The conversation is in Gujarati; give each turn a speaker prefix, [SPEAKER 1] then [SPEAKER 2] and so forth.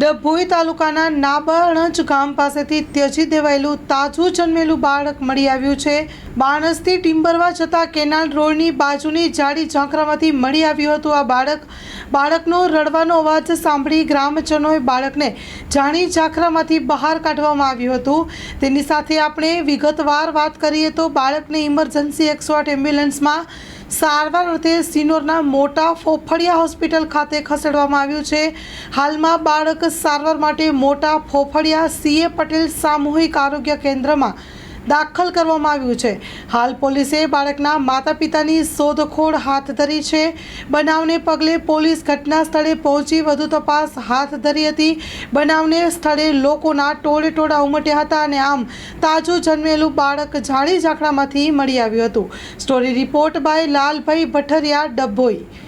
[SPEAKER 1] ડભોઈ તાલુકાના નાબાણજ ગામ પાસેથી ત્યજી દેવાયેલું તાજું જન્મેલું બાળક મળી આવ્યું છે બાણસથી ટિમ્બરવા જતા કેનાલ રોડની બાજુની જાડી ઝાંખરામાંથી મળી આવ્યું હતું આ બાળક બાળકનો રડવાનો અવાજ સાંભળી ગ્રામજનોએ બાળકને જાણી ઝાંખરામાંથી બહાર કાઢવામાં આવ્યું હતું તેની સાથે આપણે વિગતવાર વાત કરીએ તો બાળકને ઇમરજન્સી એકસો આઠ એમ્બ્યુલન્સમાં સારવાર અર્થે સિનોરના મોટા ફોફળિયા હોસ્પિટલ ખાતે ખસેડવામાં આવ્યું છે હાલમાં બાળક સારવાર માટે મોટા ફોફળિયા સીએ પટેલ સામૂહિક આરોગ્ય કેન્દ્રમાં દાખલ કરવામાં આવ્યું છે હાલ પોલીસે બાળકના માતા પિતાની શોધખોળ હાથ ધરી છે બનાવને પગલે પોલીસ ઘટના સ્થળે પહોંચી વધુ તપાસ હાથ ધરી હતી બનાવને સ્થળે લોકોના ટોળે ટોળા ઉમટ્યા હતા અને આમ તાજું જન્મેલું બાળક જાળી ઝાંખરામાંથી મળી આવ્યું હતું story report by Lalbhai Bhathariya Dabhoi